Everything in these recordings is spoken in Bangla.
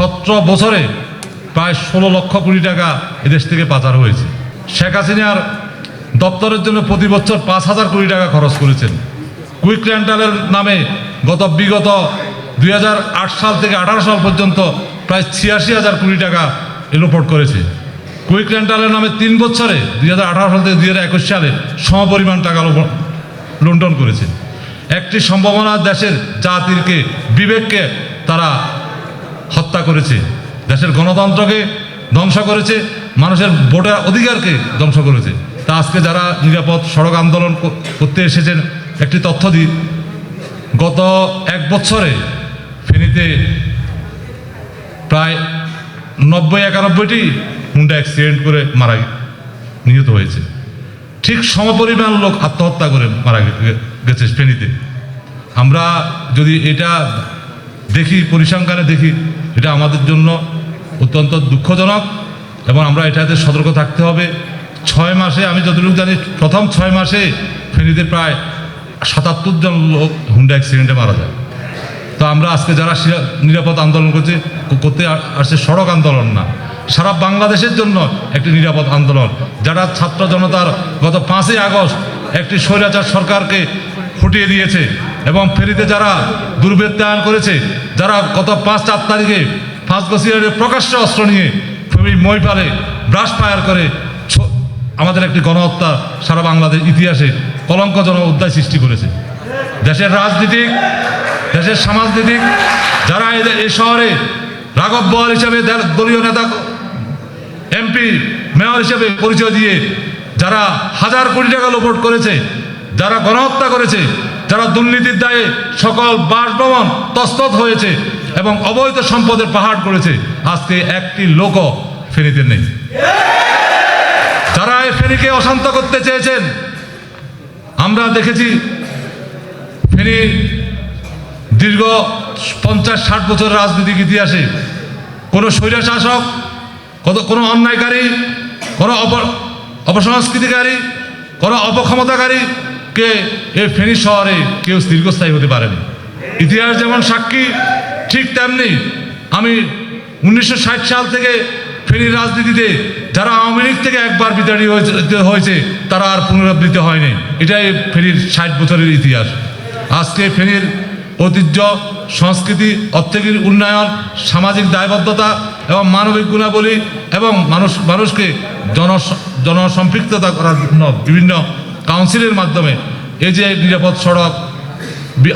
সতেরো বছরে প্রায় ষোলো লক্ষ কোটি টাকা এদেশ থেকে পাচার হয়েছে। শেখ হাসিনার দপ্তরের জন্য প্রতি বছর পাঁচ হাজার কোটি টাকা খরচ করেছেন। কুইক রেন্টালের নামে গত বিগত দুই হাজার আট সাল থেকে আঠারো সাল পর্যন্ত প্রায় ছিয়াশি হাজার কোটি টাকা এলোপট করেছে। কুইক রেন্টালের নামে তিন বছরে দুই হাজার আঠারো সাল থেকে দুই হাজার একুশ সালে সমপরিমাণ টাকা লুণ্ঠন করেছে। একটি সম্ভাবনা দেশের জাতিরকে, বিবেককে তারা হত্যা করেছে, দেশের গণতন্ত্রকে ধ্বংস করেছে, মানুষের ভোটের অধিকারকে ধ্বংস করেছে। তা আজকে যারা নিরাপদ সড়ক আন্দোলন করতে এসেছেন, একটি তথ্য দিই। গত এক বছরে ফেনীতে প্রায় নব্বই একানব্বইটি হুন্ডা অ্যাক্সিডেন্ট করে মারা নিহত হয়েছে। ঠিক সমপরিমাণ লোক আত্মহত্যা করে মারা গেছে ফেনীতে। আমরা যদি এটা দেখি, পরিসংখ্যানে দেখি, এটা আমাদের জন্য অত্যন্ত দুঃখজনক এবং আমরা এটাতে সতর্ক থাকতে হবে। ছয় মাসে, আমি যতটুকু জানি, প্রথম ছয় মাসে ফেনীতে প্রায় সাতাত্তর জন লোক হুন্ডা অ্যাক্সিডেন্টে মারা যায়। তো আমরা আজকে যারা নিরাপদ আন্দোলন করছে করতে আসছে সড়ক আন্দোলন না। সারা বাংলাদেশের জন্য একটি নিরাপদ আন্দোলন, যারা ছাত্র জনতার গত পাঁচই আগস্ট একটি স্বৈরাচার সরকারকে ফুটিয়ে দিয়েছে। এবং ফেরিতে যারা দুর্বৃত্তায়ন করেছে, যারা গত পাঁচ চার তারিখে বছরের প্রকাশ্য অস্ত্র নিয়ে ফেরি মইপালে ব্রাশ ফায়ার করে আমাদের একটি গণহত্যা সারা বাংলাদেশ ইতিহাসে কলঙ্কজনক অধ্যায় সৃষ্টি করেছে। দেশের রাজনীতিক, দেশের সমাজনীতিক, যারা এই শহরে রাঘব বোয়াল হিসেবে দলীয় নেতা এমপি, মেয়র হিসেবে পরিচয় দিয়ে যারা হাজার কোটি টাকা লোপট করেছে, যারা গণহত্যা করেছে যারা দুর্নীতির দায়ে সকল বাসভবন তস্তত হয়েছে এবং অবৈধ সম্পদের পাহাড় করেছে, আজকে একটি লোকও ফেনীতে নেই। যারা এই ফেনীকে অশান্ত করতে চেয়েছেন, আমরা দেখেছি ফেনী দীর্ঘ পঞ্চাশ ষাট বছর রাজনৈতিক ইতিহাসে কোনো স্বৈরা শাসক কত কোনো অন্যায়কারী, কোনো অপ, অপসংস্কৃতিকারী, কোনো অপক্ষমতাকারী কে? এ ফেনী শহরে কেউ দীর্ঘস্থায়ী হতে পারেনি। ইতিহাস যেমন সাক্ষী, ঠিক তেমনি আমি উনিশশো ষাট সাল থেকে ফেনীর রাজনীতিতে যারা আওয়ামী লীগ থেকে একবার বিতাড়ি হয়েছে হয়েছে, তারা আর পুনরাবৃত্তি হয়নি। এটাই ফেনীর ষাট বছরের ইতিহাস। আজকে ফেনীর ঐতিহ্য, সংস্কৃতি, অর্থনীতির উন্নয়ন, সামাজিক দায়বদ্ধতা এবং মানবিক গুণাবলী এবং মানুষ মানুষকে জন জনসম্পৃক্ততা করার জন্য বিভিন্ন কাউন্সিলের মাধ্যমে। এই যে নিরাপদ সড়ক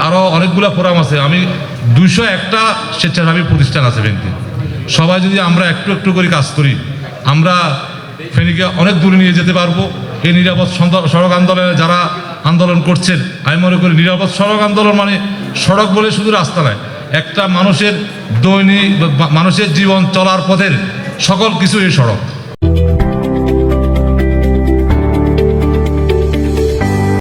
আরও অনেকগুলো ফোরাম আছে। আমি দুশো একটা স্বেচ্ছাসেবী প্রতিষ্ঠান আছে ব্যাংকে। সবাই যদি আমরা একটু একটু করে কাজ করি, আমরা ফেনীকে অনেক দূরে নিয়ে যেতে পারব। এই নিরাপদ সড়ক আন্দোলনে যারা আন্দোলন করছেন, আমি মনে করি নিরাপদ সড়ক আন্দোলন মানে সড়ক বলে শুধু রাস্তা নয়, একটা মানুষের দৈনিক মানুষের জীবন চলার পথের সকল কিছু এই সড়ক।